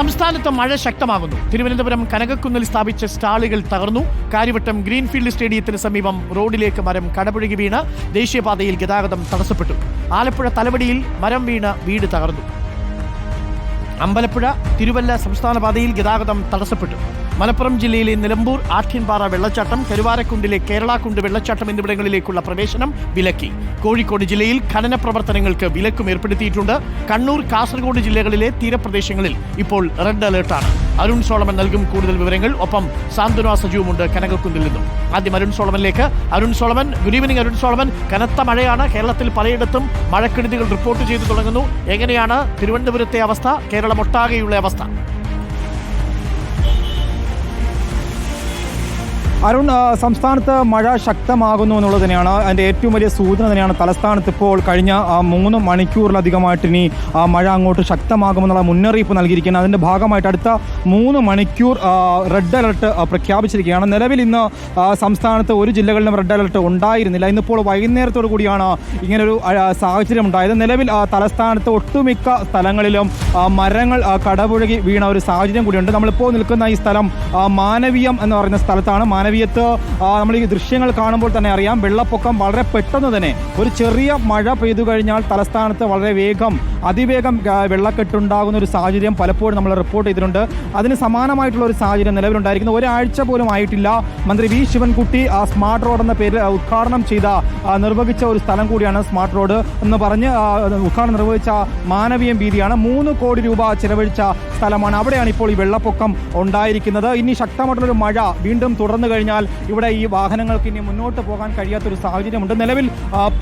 സംസ്ഥാനത്ത് മഴ ശക്തമാകുന്നു. തിരുവനന്തപുരം കനകക്കുന്നിൽ സ്ഥാപിച്ച സ്റ്റാളുകൾ തകർന്നു. കാര്യവട്ടം ഗ്രീൻഫീൽഡ് സ്റ്റേഡിയത്തിന് സമീപം റോഡിലേക്ക് മരം കടപുഴകി വീണ് ദേശീയപാതയിൽ ഗതാഗതം തടസ്സപ്പെട്ടു. ആലപ്പുഴ തലവടിയിൽ മരം വീണ് വീട് തകർന്നു. അമ്പലപ്പുഴ തിരുവല്ല സംസ്ഥാന പാതയിൽ ഗതാഗതം തടസ്സപ്പെട്ടു. മലപ്പുറം ജില്ലയിലെ നിലമ്പൂർ ആഠ്യൻപാറ വെള്ളച്ചാട്ടം കരുവാരക്കുണ്ടിലെ കേരളാക്കുണ്ട് വെള്ളച്ചാട്ടം എന്നിവിടങ്ങളിലേക്കുള്ള പ്രവേശനം വിലക്കി. കോഴിക്കോട് ജില്ലയിൽ ഖനന പ്രവർത്തനങ്ങൾക്ക് വിലക്കും ഏർപ്പെടുത്തിയിട്ടുണ്ട്. കണ്ണൂർ കാസർഗോഡ് ജില്ലകളിലെ തീരപ്രദേശങ്ങളിൽ ഇപ്പോൾ റെഡ് അലേർട്ടാണ്. അരുൺ സോളമൻ നൽകും കൂടുതൽ വിവരങ്ങൾ. ഒപ്പം സാന്ത്വന സജീവമുണ്ട് കനകക്കുന്നിൽ നിന്നും. ആദ്യം Arun സോളമനിലേക്ക്. Arun Solomon good evening Arun Solomon. കനത്ത മഴയാണ്. കേരളത്തിൽ പലയിടത്തും മഴക്കെടുതികൾ റിപ്പോർട്ട് ചെയ്തു തുടങ്ങുന്നു. എങ്ങനെയാണ് തിരുവനന്തപുരത്തെ അവസ്ഥ? കേരളമൊട്ടാകെയുള്ള അവസ്ഥ? അരുൺ സംസ്ഥാനത്ത് മഴ ശക്തമാകുന്നു എന്നുള്ളത് തന്നെയാണ് അതിന്റെ ഏറ്റവും വലിയ സൂചന തന്നെയാണ് തലസ്ഥാനത്ത് ഇപ്പോൾ കഴിഞ്ഞ മൂന്ന് മണിക്കൂറിലധികമായിട്ട് ഇനി മഴ അങ്ങോട്ട് ശക്തമാകുമെന്നുള്ള മുന്നറിയിപ്പ് നൽകിയിരിക്കുന്നത് അതിന്റെ ഭാഗമായിട്ട് അടുത്ത മൂന്ന് മണിക്കൂർ റെഡ് അലർട്ട് പ്രഖ്യാപിച്ചിരിക്കുകയാണ്. നിലവിൽ ഇന്ന് സംസ്ഥാനത്ത് ഒരു ജില്ലകളിലും റെഡ് അലർട്ട് ഉണ്ടായിരുന്നില്ല. ഇന്നിപ്പോൾ വൈകുന്നേരത്തോടു കൂടിയാണ് ഇങ്ങനൊരു സാഹചര്യം ഉണ്ടായത്. നിലവിൽ തലസ്ഥാനത്ത് ഒട്ടുമിക്ക സ്ഥലങ്ങളിലും മരങ്ങൾ കടപുഴകി വീണ ഒരു സാഹചര്യം കൂടിയുണ്ട്. നമ്മളിപ്പോൾ നിൽക്കുന്ന ഈ സ്ഥലം മാനവീയം എന്ന് പറയുന്ന സ്ഥലത്താണ്. മാനവീയത്ത് നമ്മൾ ഈ ദൃശ്യങ്ങൾ കാണുമ്പോൾ തന്നെ അറിയാം വെള്ളപ്പൊക്കം വളരെ പെട്ടെന്ന് തന്നെ ഒരു ചെറിയ മഴ പെയ്തു കഴിഞ്ഞാൽ തലസ്ഥാനത്ത് വളരെ വേഗം അതിവേഗം വെള്ളക്കെട്ടുണ്ടാകുന്ന ഒരു സാഹചര്യം പലപ്പോഴും നമ്മൾ റിപ്പോർട്ട് ചെയ്തിട്ടുണ്ട്. അതിന് സമാനമായിട്ടുള്ള ഒരു സാഹചര്യം നിലവിലുണ്ടായിരിക്കുന്നു. ഒരാഴ്ച പോലും ആയിട്ടില്ല. മന്ത്രി വി. ശിവൻകുട്ടി ആ സ്മാർട്ട് റോഡ് എന്ന പേരിൽ ഉദ്ഘാടനം ചെയ്ത നിർവഹിച്ച ഒരു സ്ഥലം കൂടിയാണ് സ്മാർട്ട് റോഡ് എന്ന് പറഞ്ഞ് ഉദ്ഘാടനം നിർവഹിച്ച മാനവീയം വീതിയാണ് മൂന്ന് കോടി രൂപ ചെലവഴിച്ച സ്ഥലമാണ് അവിടെയാണ് ഇപ്പോൾ ഈ വെള്ളപ്പൊക്കം ഉണ്ടായിരിക്കുന്നത്. ഇനി ശക്തമായിട്ടുള്ളൊരു മഴ വീണ്ടും തുടർന്നു കഴിഞ്ഞാൽ ഇവിടെ ഈ വാഹനങ്ങൾക്ക് ഇനി മുന്നോട്ട് പോകാൻ കഴിയാത്തൊരു സാഹചര്യമുണ്ട്. നിലവിൽ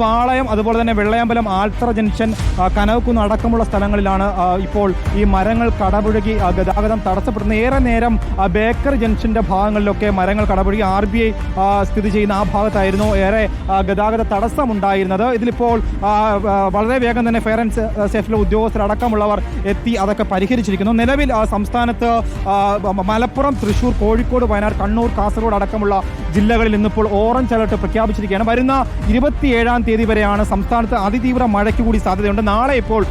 പാളയം അതുപോലെ തന്നെ വെള്ളയമ്പലം ആൽത്തറ ജംഗ്ഷൻ കനവക്കുന്ന് അടക്കമുള്ള സ്ഥലങ്ങളിലാണ് ഇപ്പോൾ ഈ മരങ്ങൾ കടപുഴകി ഗതാഗതം തടസ്സപ്പെടുന്ന ഏറെ നേരം ബേക്കർ ജംഗ്ഷന്റെ ഭാഗങ്ങളിലൊക്കെ മരങ്ങൾ കടപുഴകി ആർ ബി ഐ സ്ഥിതി ചെയ്യുന്ന ആ ഭാഗത്തായിരുന്നു ഏറെ ഗതാഗത തടസ്സമുണ്ടായിരുന്നത്. ഇതിലിപ്പോൾ വളരെ വേഗം തന്നെ ഫെയർ ആൻഡ് സേഫ്റ്റിലെ ഉദ്യോഗസ്ഥരടക്കമുള്ളവർ എത്തി അതൊക്കെ പരിഹരിച്ചിരിക്കുന്നു. നിലവിൽ സംസ്ഥാനത്ത് മലപ്പുറം തൃശൂർ കോഴിക്കോട് വയനാട് കണ്ണൂർ കാസർഗോഡ് അടക്കമുള്ള ജില്ലകളിൽ ഇന്നിപ്പോൾ ഓറഞ്ച് അലർട്ട് പ്രഖ്യാപിച്ചിരിക്കുകയാണ്. വരുന്ന ഇരുപത്തിയേഴാം തീയതി വരെയാണ് സംസ്ഥാനത്ത് അതിതീവ്ര മഴയ്ക്ക് കൂടി സാധ്യതയുണ്ട്. നാളെ ഇപ്പോൾ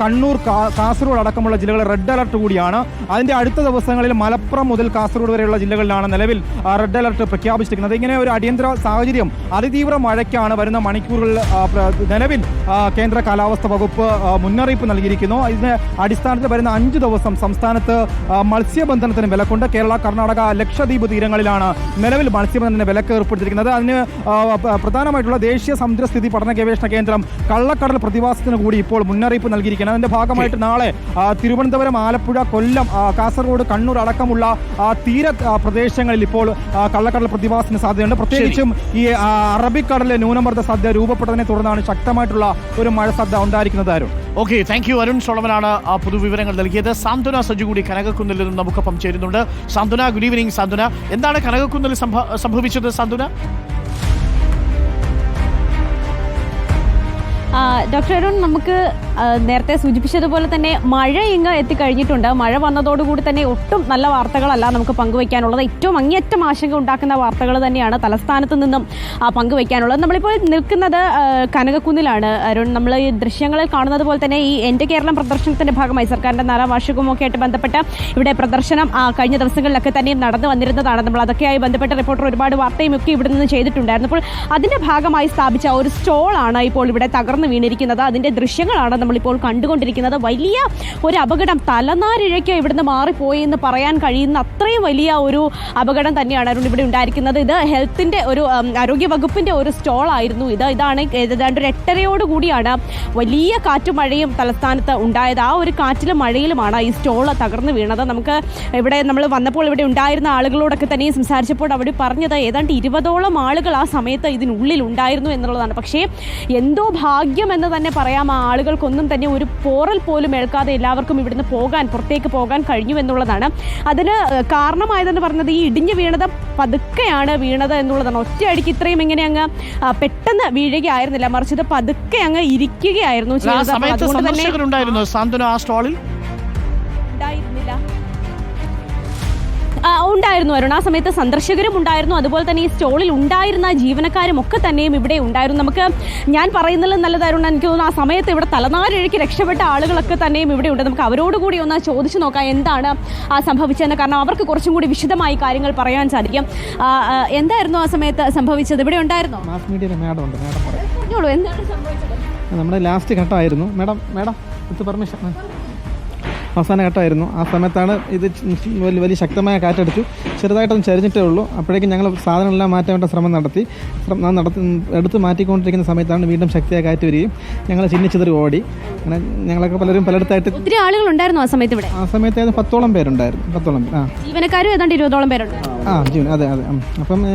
കണ്ണൂർ കാസർഗോഡ് അടക്കമുള്ള ജില്ലകളിൽ റെഡ് അലർട്ട് കൂടിയാണ്. അതിന്റെ അടുത്ത ദിവസങ്ങളിൽ മലപ്പുറം മുതൽ കാസർഗോഡ് വരെയുള്ള ജില്ലകളിലാണ് നിലവിൽ റെഡ് അലർട്ട് പ്രഖ്യാപിച്ചിരിക്കുന്നത്. ഇങ്ങനെ ഒരു അടിയന്തര സാഹചര്യം അതിതീവ്ര മഴയ്ക്കാണ് വരുന്ന മണിക്കൂറുകളിൽ നിലവിൽ കേന്ദ്ര കാലാവസ്ഥ വകുപ്പ് മുന്നറിയിപ്പ് നൽകിയിരിക്കുന്നു. ഇതിന് അടിസ്ഥാനത്തിൽ വരുന്ന അഞ്ച് ദിവസം സംസ്ഥാനത്ത് മത്സ്യബന്ധനത്തിന് വിലക്കുണ്ട്. കേരള കർണാടക ലക്ഷദ്വീപ് തീരങ്ങളിലാണ് നിലവിൽ മത്സ്യബന്ധനത്തിന് വിലക്ക് ഏർപ്പെടുത്തിയിരിക്കുന്നത്. അതിന് പ്രധാനമായിട്ടുള്ള ദേശീയ സമുദ്രസ്ഥിതി പഠന ഗവേഷണ കേന്ദ്രം കള്ളക്കടൽ പ്രതിഭാസത്തിന് കൂടി ഇപ്പോൾ മുന്നറിയിപ്പ് നൽകിയിരിക്കുകയാണ്. അതിന്റെ ഭാഗമായിട്ട് നാളെ തിരുവനന്തപുരം ആലപ്പുഴ കൊല്ലം കാസർഗോഡ് കണ്ണൂർ അടക്കമുള്ള തീര പ്രദേശങ്ങളിൽ ഇപ്പോൾ കള്ളക്കടൽ പ്രതിഭാസത്തിന് സാധ്യതയുണ്ട്. പ്രത്യേകിച്ചും ഈ അറബിക്കടലിലെ ന്യൂനമർദ്ദ സാധ്യത രൂപപ്പെട്ടതിനെ തുടർന്നാണ് ശക്തമായിട്ടുള്ള ഒരു മഴ സാധ്യത ഉണ്ടായിരിക്കുന്നത് ആരും ഓക്കെ താങ്ക് യു അരുൺ സോളമനാണ് ആ പുതുവിവരങ്ങൾ നൽകിയത്. സാന്ത്വന സജു കൂടി കനകക്കുന്നിൽ നിന്നും നമുക്കൊപ്പം ചേരുന്നുണ്ട്. സാന്ത്വന ഗുഡ് ഈവനിങ് സാന്ത്വന. എന്താണ് കനകക്കുന്നിൽ സംഭവിച്ചത് സാന്ത്വന? ഡോക്ടർ അരുൺ നമുക്ക് നേരത്തെ സൂചിപ്പിച്ചതുപോലെ തന്നെ മഴ ഇങ്ങ് എത്തിക്കഴിഞ്ഞിട്ടുണ്ട്. മഴ വന്നതോടുകൂടി തന്നെ ഒട്ടും നല്ല വാർത്തകളല്ല നമുക്ക് പങ്കുവയ്ക്കാനുള്ളത്. ഏറ്റവും അങ്ങേയറ്റം ആശങ്ക ഉണ്ടാക്കുന്ന വാർത്തകൾ തന്നെയാണ് തലസ്ഥാനത്ത് നിന്നും പങ്കുവയ്ക്കാനുള്ളത്. നമ്മളിപ്പോൾ നിൽക്കുന്നത് കനകക്കുന്നിലാണ്. അരുൺ നമ്മൾ ഈ ദൃശ്യങ്ങളിൽ കാണുന്നത് പോലെ തന്നെ ഈ എന്റെ കേരളം പ്രദർശനത്തിന്റെ ഭാഗമായി സർക്കാരിന്റെ നാലാം വാർഷികവുമൊക്കെ ആയിട്ട് ബന്ധപ്പെട്ട് ഇവിടെ പ്രദർശനം കഴിഞ്ഞ ദിവസങ്ങളിലൊക്കെ തന്നെയും നടന്നു വന്നിരുന്നതാണ്. നമ്മൾ അതൊക്കെയായി ബന്ധപ്പെട്ട റിപ്പോർട്ടർ ഒരുപാട് വാർത്തയും ഒക്കെ ഇവിടെ നിന്ന് ചെയ്തിട്ടുണ്ടായിരുന്നു. അപ്പോൾ അതിന്റെ ഭാഗമായി സ്ഥാപിച്ച ഒരു സ്റ്റോളാണ് ഇപ്പോൾ ഇവിടെ തകർന്നു വീണിരിക്കുന്നത്. അതിന്റെ ദൃശ്യങ്ങളാണ് നമ്മളിപ്പോൾ കണ്ടുകൊണ്ടിരിക്കുന്നത്. വലിയ ഒരു അപകടം തലനാരിഴയ്ക്ക് ഇവിടുന്ന് മാറിപ്പോയി എന്ന് പറയാൻ കഴിയുന്ന അത്രയും വലിയ ഒരു അപകടം തന്നെയാണ് അരുൺ ഇവിടെ ഉണ്ടായിരിക്കുന്നത്. ഇത് ഹെൽത്തിന്റെ ഒരു ആരോഗ്യ വകുപ്പിന്റെ ഒരു സ്റ്റോളായിരുന്നു ഇത്. ഇതാണ് ഏതാണ്ട് ഒരു എട്ടരയോട് കൂടിയാണ് വലിയ കാറ്റും മഴയും തലസ്ഥാനത്ത് ഉണ്ടായത്. ആ ഒരു കാറ്റിലും മഴയിലുമാണ് ഈ സ്റ്റോൾ തകർന്നു വീണത്. നമുക്ക് ഇവിടെ നമ്മൾ വന്നപ്പോൾ ഇവിടെ ഉണ്ടായിരുന്ന ആളുകളോടൊക്കെ തന്നെ സംസാരിച്ചപ്പോൾ അവർ പറഞ്ഞത് ഏതാണ്ട് ഇരുപതോളം ആളുകൾ ആ സമയത്ത് ഇതിനുള്ളിൽ ഉണ്ടായിരുന്നു എന്നുള്ളതാണ്. പക്ഷേ എന്തോ ഭാഗ്യം എന്ന് തന്നെ പറയാം. ആ ആളുകൾക്കൊന്നും തന്നെ ഒരു പോറൽ പോലും ഏൽക്കാതെ എല്ലാവർക്കും ഇവിടുന്ന് പോകാൻ പുറത്തേക്ക് പോകാൻ കഴിഞ്ഞു എന്നുള്ളതാണ്. അതിന് കാരണമായതെന്ന് പറഞ്ഞത് ഈ ഇടിഞ്ഞു വീണത് പതുക്കെയാണ് വീണത് എന്നുള്ളതാണ്. ഒറ്റയടിക്ക് ഇത്രയും ഇങ്ങനെ അങ്ങ് പെട്ടെന്ന് വീഴുകയായിരുന്നില്ല. മറിച്ച് ഇത് പതുക്കെ അങ്ങ് ഇരിക്കുകയായിരുന്നു ചെയ്യുന്നത് ചെയ്തത്. അതുകൊണ്ട് തന്നെ ഉണ്ടായിരുന്നില്ല. ഉണ്ടായിരുന്നു അരുൺ. ആ സമയത്ത് സന്ദർശകരും ഉണ്ടായിരുന്നു. അതുപോലെ തന്നെ ഈ സ്റ്റോളിൽ ഉണ്ടായിരുന്ന ജീവനക്കാരും ഒക്കെ തന്നെയും ഇവിടെ ഉണ്ടായിരുന്നു. നമുക്ക് ഞാൻ പറയുന്നതിൽ നല്ലതായിരുന്നു എനിക്ക് തോന്നുന്നു ആ സമയത്ത് ഇവിടെ തലനാരിഴയ്ക്ക് രക്ഷപ്പെട്ട ആളുകളൊക്കെ തന്നെയും ഇവിടെ ഉണ്ട്. നമുക്ക് അവരോട് കൂടി ഒന്ന് ചോദിച്ചു നോക്കാം എന്താണ് ആ സംഭവിച്ചതെന്ന്. കാരണം അവർക്ക് കുറച്ചും കൂടി വിശദമായി കാര്യങ്ങൾ പറയാൻ സാധിക്കും. എന്തായിരുന്നു ആ സമയത്ത് സംഭവിച്ചത്? ഇവിടെ ഉണ്ടായിരുന്നോ? മാസ് മീഡിയയിലെ മാഡം ഉണ്ട്. മാഡം പറയാം. പറഞ്ഞോളൂ എന്താണ് സംഭവിച്ചത്? നമ്മുടെ ലാസ്റ്റ് ഘട്ടമായിരുന്നു. മാഡം മാഡം വിത്ത് പെർമിഷൻ അവസാന ഘട്ടമായിരുന്നു. ആ സമയത്താണ് ഇത് വലിയ വലിയ ശക്തമായ കാറ്റടിച്ചു. ചെറുതായിട്ടൊന്ന് ചരിഞ്ഞിട്ടേ ഉള്ളൂ. അപ്പോഴേക്കും ഞങ്ങൾ സാധനങ്ങളെല്ലാം മാറ്റാൻ വേണ്ട ശ്രമം നടത്തി. ശ്രമം നടത്തി എടുത്ത് മാറ്റിക്കൊണ്ടിരിക്കുന്ന സമയത്താണ് വീണ്ടും ശക്തിയായ കാറ്റ് വരികയും ഞങ്ങൾ ചിന്നിച്ചിതറി ഓടി. അങ്ങനെ ഞങ്ങളൊക്കെ പലരും പലയിടത്തായിട്ട് ഒത്തിരി ആളുകൾ ഉണ്ടായിരുന്നു ആ സമയത്ത് ഇവിടെ? ആ സമയത്ത് പത്തോളം പേരുണ്ടായിരുന്നു. പത്തോളം. ആ. ജീവനക്കാരും ഏതാണ്ട് ഇരുപതോളം പേരുണ്ട്. ആ ജീവൻ അതെ അതെ. അപ്പം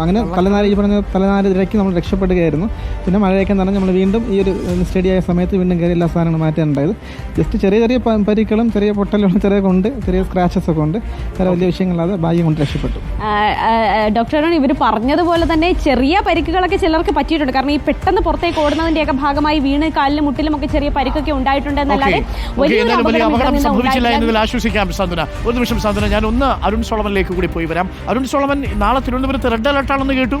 അങ്ങനെ തലനാരി ഈ പറഞ്ഞ തലനാരി ഇരയ്ക്ക് നമ്മൾ രക്ഷപ്പെടുകയായിരുന്നു. പിന്നെ മഴയൊക്കെ നിറഞ്ഞ് നമ്മൾ വീണ്ടും ഈ ഒരു സ്റ്റഡി ആയ സമയത്ത് വീണ്ടും കയറി എല്ലാ സാധനങ്ങളും മാറ്റാനുണ്ടായത്. ജസ്റ്റ് ചെറിയ ചെറിയ പ- പരിക്കുകളും ചെറിയ പൊട്ടലുകൾ ചെറിയ കൊണ്ട് ചെറിയ സ്ക്രാച്ചസ് ഒക്കെ ഉണ്ട്. ചില വലിയ വിഷയങ്ങളാതെ ഭാഗ്യം കൊണ്ട് രക്ഷപ്പെട്ടു. ഡോക്ടറാണ് ഇവർ പറഞ്ഞതുപോലെ തന്നെ ചെറിയ പരിക്കുകളൊക്കെ ചിലർക്ക് പറ്റിയിട്ടുണ്ട്. കാരണം ഈ പെട്ടെന്ന് പുറത്തേക്ക് ഓടുന്നതിന്റെയൊക്കെ ഭാഗമായി വീണ് കാലിലും മുട്ടിലും ഒക്കെ ചെറിയ പരിക്കൊക്കെ ഉണ്ടായിട്ടുണ്ട് എന്നല്ലാതെ അപകടം സംഭവിച്ചില്ല എന്ന് എന്നതിൽ ആശ്വസിക്കാം സാന്ത്വന. ഒരു നിമിഷം സാന്ത്വന. ഞാൻ ഒന്ന് അരുൺ സോളമനിലേക്ക് കൂടി പോയി വരാം. അരുൺ സോളമൻ നാളെ തിരുവനന്തപുരത്ത് റെഡ് അലർട്ടാണെന്ന് കേട്ടു.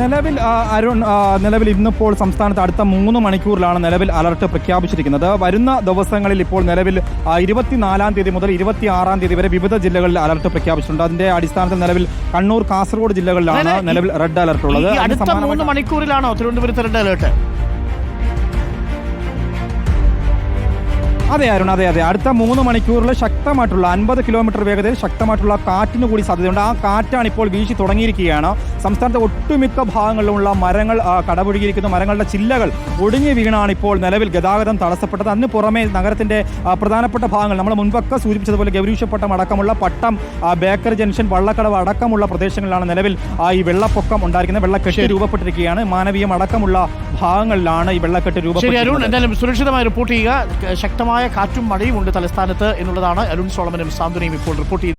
നിലവിൽ അരുൺ നിലവിൽ ഇന്നിപ്പോൾ സംസ്ഥാനത്ത് അടുത്ത മൂന്ന് മണിക്കൂറിലാണ് നിലവിൽ അലർട്ട് പ്രഖ്യാപിച്ചിരിക്കുന്നത്. വരുന്ന ദിവസങ്ങളിൽ ഇപ്പോൾ നിലവിൽ ഇരുപത്തിനാലാം തീയതി മുതൽ ഇരുപത്തിയാറാം തീയതി വരെ വിവിധ ജില്ലകളിൽ അലർട്ട് പ്രഖ്യാപിച്ചിട്ടുണ്ട്. അതിന്റെ അടിസ്ഥാനത്തിൽ നിലവിൽ കണ്ണൂർ കാസർഗോഡ് ജില്ലകളിലാണ് നിലവിൽ റെഡ് അലർട്ട് ഉള്ളത് അടുത്ത മൂന്ന് മണിക്കൂറിലാണോ തിരുവനന്തപുരത്ത് റെഡ് അലേർട്ട്? അതെ അരുൺ അതെ അതെ. അടുത്ത മൂന്ന് മണിക്കൂറിൽ ശക്തമായിട്ടുള്ള അൻപത് കിലോമീറ്റർ വേഗതയിൽ ശക്തമായിട്ടുള്ള കാറ്റിന് കൂടി സാധ്യതയുണ്ട്. ആ കാറ്റാണ് ഇപ്പോൾ വീശി തുടങ്ങിയിരിക്കുകയാണ്. സംസ്ഥാനത്തെ ഒട്ടുമിക്ക ഭാഗങ്ങളിലുമുള്ള മരങ്ങൾ കടപുഴുകിയിരിക്കുന്നു. മരങ്ങളുടെ ചില്ലകൾ ഒടിഞ്ഞു വീണാണ് ഇപ്പോൾ നിലവിൽ ഗതാഗതം തടസ്സപ്പെട്ടത്. അതിന് പുറമെ നഗരത്തിന്റെ പ്രധാനപ്പെട്ട ഭാഗങ്ങൾ നമ്മൾ മുൻപൊക്കെ സൂചിപ്പിച്ചതുപോലെ ഗൗരീഷപ്പട്ടം അടക്കമുള്ള പട്ടം ബേക്കർ ജംഗ്ഷൻ വള്ളക്കടവ് അടക്കമുള്ള പ്രദേശങ്ങളിലാണ് നിലവിൽ ഈ വെള്ളപ്പൊക്കം ഉണ്ടായിരിക്കുന്നത്. വെള്ളക്കെട്ട് രൂപപ്പെട്ടിരിക്കുകയാണ്. മാനവീയം അടക്കമുള്ള ഭാഗങ്ങളിലാണ് ഈ വെള്ളക്കെട്ട് ശരി അരുൺ എന്തായാലും സുരക്ഷിതമായി റിപ്പോർട്ട് ചെയ്യുക. ശക്തമായ കാറ്റും മഴയും ഉണ്ട് തലസ്ഥാനത്ത് എന്നുള്ളതാണ് അരുൺ സോളമനും സാന്ത്വനയും ഇപ്പോൾ റിപ്പോർട്ട് ചെയ്യുന്നത്